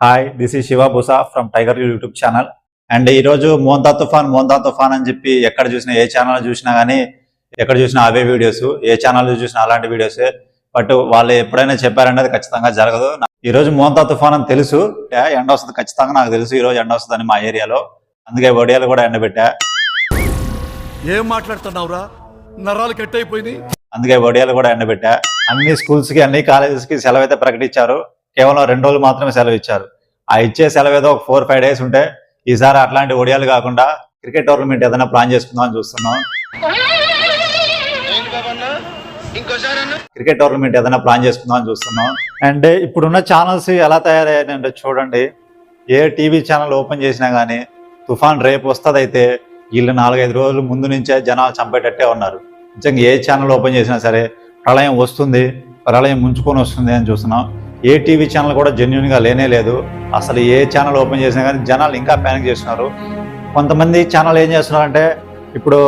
Hi this ఈ Siva Busa from Tiger YouTube channel and ఈ రోజు మోంతా తుఫాన్ మోంతా తుఫాన్ అని చెప్పి ఎక్కడ చూసినా ఏ ఛానల్ చూసినా కానీ ఎక్కడ చూసినా అవే వీడియోస్ ఏ ఛానల్ చూసినా అలాంటి వీడియోస్ బట్ వాళ్ళు ఎప్పుడైనా చెప్పారంటే అది ఖచ్చితంగా జరగదు. ఈ రోజు మోంతా తుఫాన్ అని తెలుసు. ఎండ వస్తుంది ఖచ్చితంగా నాకు తెలుసు. ఈ రోజు ఎండ వస్తుందని మా ఏరియాలో. అందుకే వడియాలు కూడా ఎండబెట్టా. ఏం మాట్లాడుతున్నావురా? నరాలు కట్ అయిపోయింది అందుకే వడియాలు కూడా ఎండబెట్టా. అన్ని స్కూల్స్కి అన్ని కాలేజెస్కి సెలవు అయితే ప్రకటించారు. కేవలం రెండు రోజులు మాత్రమే సెలవు ఇచ్చారు. ఆ ఇచ్చే సెలవు ఏదో ఒక ఫోర్ ఫైవ్ డేస్ ఉంటే ఈసారి అట్లాంటి ఒడియాలు కాకుండా క్రికెట్ టోర్నమెంట్ ఏదైనా ప్లాన్ చేసుకుందాం అని చూస్తున్నాం. క్రికెట్ టోర్నమెంట్ ఏదైనా ప్లాన్ చేసుకుందాం అని చూస్తున్నాం. అండ్ ఇప్పుడున్న ఛానల్స్ ఎలా తయారయ్యాయంటే చూడండి. ఏ టీవీ ఛానల్ ఓపెన్ చేసినా కానీ తుఫాన్ రేపు వస్తుందైతే వీళ్ళు నాలుగైదు రోజుల ముందు నుంచే జనాలు చంపేటట్టే ఉన్నారు. నిజంగా ఏ ఛానల్ ఓపెన్ చేసినా సరే ప్రళయం వస్తుంది ప్రళయం ముంచుకొని వస్తుంది అని చూస్తున్నాం. ఏ టీవీ ఛానల్ కూడా జెన్యున్గా లేనే లేదు. అసలు ఏ ఛానల్ ఓపెన్ చేసినా కానీ జనాలు ఇంకా ప్యానిక్ చేస్తున్నారు. కొంతమంది ఛానల్ ఏం చేస్తున్నారంటే ఇప్పుడు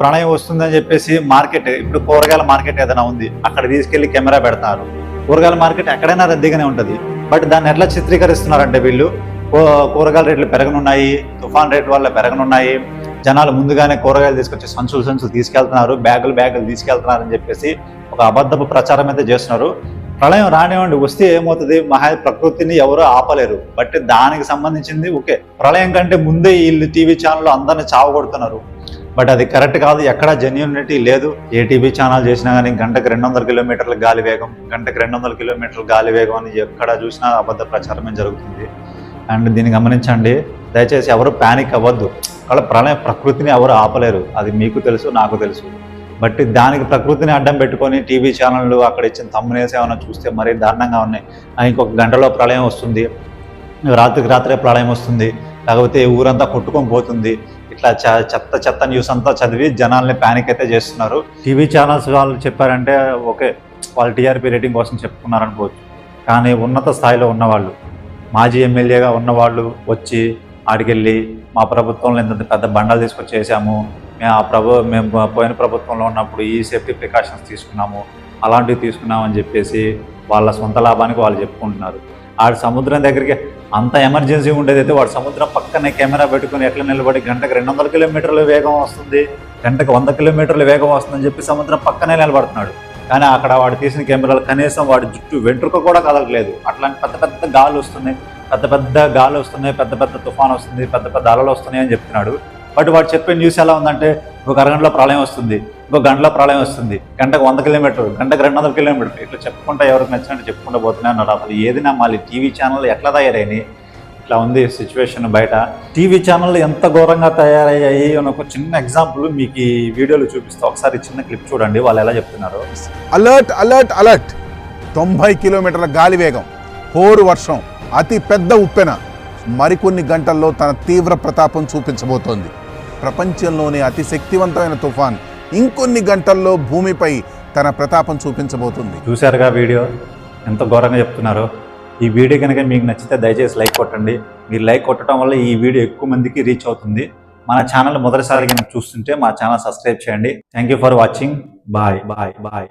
ప్రణయం వస్తుందని చెప్పేసి మార్కెట్ ఇప్పుడు కూరగాయల మార్కెట్ ఏదైనా ఉంది అక్కడ తీసుకెళ్ళి కెమెరా పెడతారు. కూరగాయల మార్కెట్ ఎక్కడైనా రద్దీగానే ఉంటుంది. బట్ దాన్ని ఎట్లా చిత్రీకరిస్తున్నారంటే వీళ్ళు? కూరగాయల రేట్లు పెరగనున్నాయి తుఫాన్ రేట్ వల్ల పెరగనున్నాయి. జనాలు ముందుగానే కూరగాయలు తీసుకొచ్చి సంచులు సంచులు తీసుకెళ్తున్నారు. బ్యాగులు బ్యాగులు తీసుకెళ్తున్నారు అని చెప్పేసి ఒక అబద్ధపు ప్రచారం అయితే చేస్తున్నారు. ప్రళయం రానివ్వండి వస్తే ఏమవుతుంది? మహా ప్రకృతిని ఎవరు ఆపలేరు. బట్ దానికి సంబంధించింది ఓకే. ప్రళయం కంటే ముందే వీళ్ళు టీవీ ఛానల్ అందరిని చావగొడుతున్నారు. బట్ అది కరెక్ట్ కాదు ఎక్కడ జెన్యునిటీ లేదు. ఏ టీవీ ఛానల్ చేసినా కానీ గంటకు రెండు వందల కిలోమీటర్ల గాలి వేగం గంటకు రెండు వందల కిలోమీటర్ల గాలి వేగం అని ఎక్కడ చూసినా అబద్ధ ప్రచారమే జరుగుతుంది. అండ్ దీన్ని గమనించండి దయచేసి ఎవరు ప్యానిక్ అవ్వద్దు. వాళ్ళ ప్రళయం ప్రకృతిని ఎవరు ఆపలేరు. అది మీకు తెలుసు నాకు తెలుసు. బట్ దానికి ప్రకృతిని అడ్డం పెట్టుకొని టీవీ ఛానళ్ళు అక్కడ ఇచ్చిన తమ్మునేసి ఏమైనా చూస్తే మరీ దారుణంగా ఉన్నాయి. ఆ, ఇంకొక గంటలో ప్రళయం వస్తుంది. రాత్రికి రాత్రే ప్రళయం వస్తుంది. లేకపోతే ఊరంతా కొట్టుకొని పోతుంది. ఇట్లా చ- చెత్త చెత్త న్యూస్ అంతా చదివి జనాల్ని ప్యానిక్ అయితే చేస్తున్నారు. టీవీ ఛానల్స్ వాళ్ళు చెప్పారంటే ఓకే వాళ్ళు టీఆర్పీ రేటింగ్ కోసం చెప్పుకున్నారనుకోవచ్చు. కానీ ఉన్నత స్థాయిలో ఉన్నవాళ్ళు మాజీ ఎమ్మెల్యేగా ఉన్నవాళ్ళు వచ్చి ఆడికెళ్ళి మా ప్రభుత్వంలో ఇంత పెద్ద బండలు తీసుకొచ్చేసాము మేము ఆ ప్రభు మేము పోయిన ప్రభుత్వంలో ఉన్నప్పుడు ఈ సేఫ్టీ ప్రికాషన్స్ తీసుకున్నాము అలాంటివి తీసుకున్నామని చెప్పేసి వాళ్ళ సొంత లాభానికి వాళ్ళు చెప్పుకుంటున్నారు. ఆడు సముద్రం దగ్గరికి అంత ఎమర్జెన్సీ ఉండేది అయితే వాడు సముద్రం పక్కనే కెమెరా పెట్టుకుని ఎట్లా నిలబడి గంటకు రెండు వందల కిలోమీటర్ల వేగం వస్తుంది గంటకు వంద కిలోమీటర్ల వేగం వస్తుందని చెప్పి సముద్రం పక్కనే నిలబడుతున్నాడు. కానీ అక్కడ వాడు తీసిన కెమెరాలు కనీసం వాడి జుట్టు వెంట్రుక కూడా కదలట్లేదు. అట్లాంటి పెద్ద పెద్ద గాలి వస్తున్నాయి పెద్ద పెద్ద గాలి వస్తున్నాయి పెద్ద పెద్ద తుఫాన్ వస్తుంది పెద్ద పెద్ద అలలు వస్తున్నాయి అని చెప్తున్నాడు. బట్ వాడు చెప్పే న్యూస్ ఎలా ఉందంటే ఒక అరగంటలో ప్రళయం వస్తుంది ఇంకో గంటలో ప్రళయం వస్తుంది గంటకు వంద కిలోమీటర్ గంటకు రెండు వందల కిలోమీటర్లు ఇట్లా చెప్పుకుంటా ఎవరికి నచ్చినట్టు చెప్పుకుంటూ పోతూనే ఉన్నారు అసలు ఏది నమ్మాలి టీవీ ఛానల్ ఎట్లా తయారైనాయి ఇట్లా ఉంది సిచ్యువేషన్ బయట. టీవీ ఛానల్ ఎంత ఘోరంగా తయారయ్యాయి అని ఒక చిన్న ఎగ్జాంపుల్ మీకు ఈ వీడియోలో చూపిస్తా. ఒకసారి చిన్న క్లిప్ చూడండి వాళ్ళు ఎలా చెప్తున్నారు. అలర్ట్ అలర్ట్ అలర్ట్ తొంభై కిలోమీటర్ల గాలి వేగం హోరు వర్షం అతి పెద్ద ఉప్పెన. మరికొన్ని గంటల్లో తన తీవ్ర ప్రతాపం చూపించబోతోంది. ప్రపంచంలోనే అతి శక్తివంతమైన తుఫాన్. ఇంకొన్ని గంటల్లో భూమిపై తన ప్రతాపం చూపించబోతుంది. చూశారుగా వీడియో? ఎంత ఘోరంగా చెప్తున్నారు. ఈ వీడియో కనుక మీకు నచ్చితే దయచేసి లైక్ కొట్టండి. మీరు లైక్ కొట్టడం వల్ల ఈ వీడియో ఎక్కువ మందికి రీచ్ అవుతుంది. మన ఛానల్ మొదటిసారి కనుక చూస్తుంటే మా ఛానల్ సబ్స్క్రైబ్ చేయండి. Thank you for watching bye bye bye